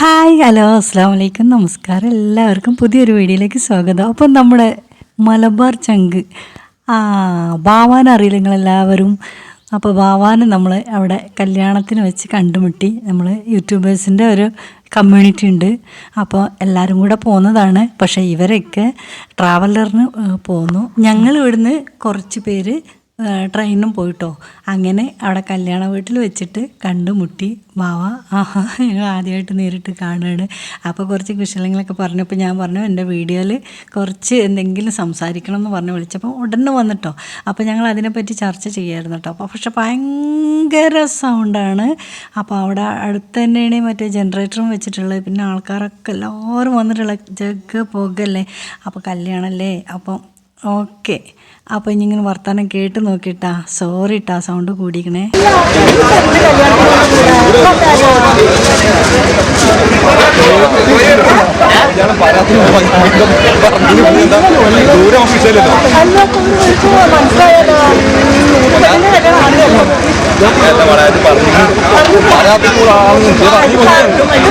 Hi hello അസ്സാം വലൈക്കും നമസ്കാരം. എല്ലാവർക്കും പുതിയൊരു വീഡിയോയിലേക്ക് സ്വാഗതം. അപ്പം നമ്മുടെ മലബാർ ചങ്ക്. ആ ബാവാൻ അറിയില്ല നിങ്ങളെല്ലാവരും? അപ്പോൾ ബാവാന് നമ്മൾ അവിടെ കല്യാണത്തിന് വെച്ച് കണ്ടുമുട്ടി. നമ്മൾ യൂട്യൂബേഴ്സിന്റെ ഒരു കമ്മ്യൂണിറ്റി ഉണ്ട്. അപ്പോൾ എല്ലാവരും കൂടെ പോകുന്നതാണ് പക്ഷേ ഇവരൊക്കെ ട്രാവലറിന് പോകുന്നു ഞങ്ങൾ ഇവിടുന്ന് കുറച്ച് പേര് ട്രെയിനും പോയിട്ടോ. അങ്ങനെ അവിടെ കല്യാണ വീട്ടിൽ വെച്ചിട്ട് കണ്ടുമുട്ടി മാവ ആഹാ ഞങ്ങൾ ആദ്യമായിട്ട് നേരിട്ട് കാണുകയാണ്. അപ്പോൾ കുറച്ച് കുശലങ്ങളൊക്കെ പറഞ്ഞപ്പോൾ ഞാൻ പറഞ്ഞു എന്റെ വീഡിയോയിൽ കുറച്ച് എന്തെങ്കിലും സംസാരിക്കണം എന്ന് പറഞ്ഞ് വിളിച്ചപ്പോൾ ഉടനെ വന്നിട്ടോ. അപ്പോൾ ഞങ്ങൾ അതിനെപ്പറ്റി ചർച്ച ചെയ്യായിരുന്നു കേട്ടോ. അപ്പോൾ പക്ഷെ ഭയങ്കര സൗണ്ടാണ്. അപ്പോൾ അവിടെ അടുത്ത് തന്നെയാണ് മറ്റേ ജനറേറ്ററും വെച്ചിട്ടുള്ളത്. പിന്നെ ആൾക്കാരൊക്കെ എല്ലാവരും വന്നിട്ടുള്ള ജഗ് പോകല്ലേ അപ്പോൾ കല്യാണമല്ലേ അപ്പം ഓക്കെ. അപ്പോൾ ഇനി ഇങ്ങനെ വർത്താനം കേട്ട് നോക്കിട്ടാ. സോറി ഇട്ടാ സൗണ്ട് കൂടിക്കണേ.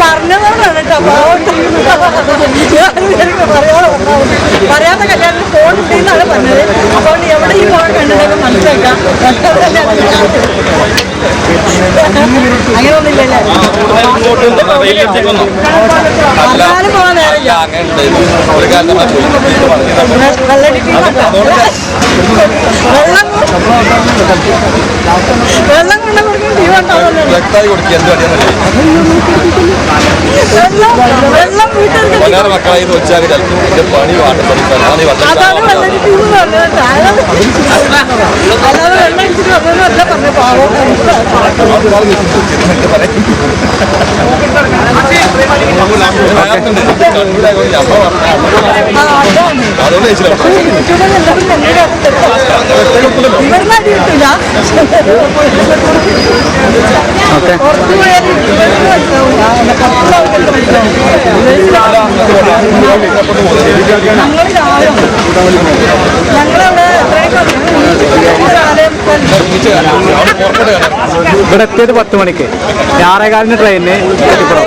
പറഞ്ഞു പറയാത്ത കല്യാണത്തിൽ ഫോൺ ഉണ്ടെന്നാണ് പറഞ്ഞത്. അപ്പോൾ എവിടെ ഈ ഫോൺ കണ്ടിട്ടുണ്ടെങ്കിൽ മനസ്സിലാക്കാം. അങ്ങനെയൊന്നുമില്ലല്ലേ വെള്ളം വെള്ളം കൊണ്ട് വ്യക്തമായി കൊടുക്കുക. എന്ത് വീട്ടിൽ പതിനാറ് മക്കളായി വെച്ചാൽ ചിലപ്പോൾ ഇതിന്റെ പണി വാട്ടം പഠിക്കാൻ അതാണ് ഈ. അതുകൊണ്ട് ചോദിച്ചില്ല കാണാം ഇവിടെ എത്തിയത് പത്ത് മണിക്ക്. ഞാറേകാലിന് ട്രെയിനിന് എത്തിപ്പുറം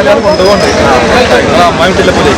എല്ലാവരും കൊണ്ടുപോകണ്ടേ അമ്മായി വീട്ടിലെ പോലെ